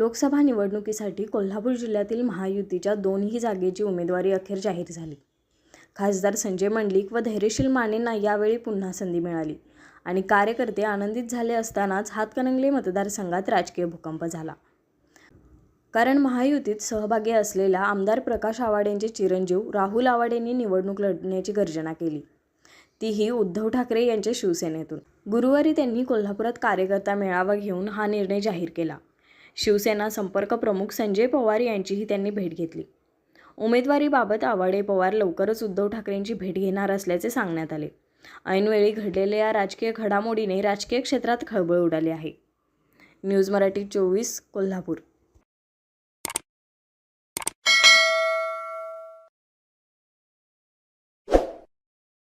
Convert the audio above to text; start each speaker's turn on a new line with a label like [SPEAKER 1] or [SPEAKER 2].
[SPEAKER 1] लोकसभा निवडणुकीसाठी कोल्हापूर जिल्ह्यातील महायुतीच्या दोन्ही जागेची उमेदवारी अखेर जाहीर झाली. खासदार संजय मंडलिक व धैर्यशील मानेंना यावेळी पुन्हा संधी मिळाली आणि कार्यकर्ते आनंदित झाले असतानाच हातकणंगले मतदारसंघात राजकीय भूकंप झाला. कारण महायुतीत सहभागी असलेला आमदार प्रकाश आवाडेंचे चिरंजीव राहुल आवाडेंनी निवडणूक लढण्याची गर्जना केली. तीही उद्धव ठाकरे यांच्या शिवसेनेतून. गुरुवारी त्यांनी कोल्हापुरात कार्यकर्ता मेळावा घेऊन हा निर्णय जाहीर केला. शिवसेना संपर्क प्रमुख संजय पवार यांचीही त्यांनी भेट घेतली. उमेदवारीबाबत आवाडे पवार लवकरच उद्धव ठाकरेंची भेट घेणार असल्याचे सांगण्यात आले. ऐनवेळी घडलेल्या या राजकीय घडामोडीने राजकीय क्षेत्रात खळबळ उडाली आहे. न्यूज मराठी चोवीस कोल्हापूर.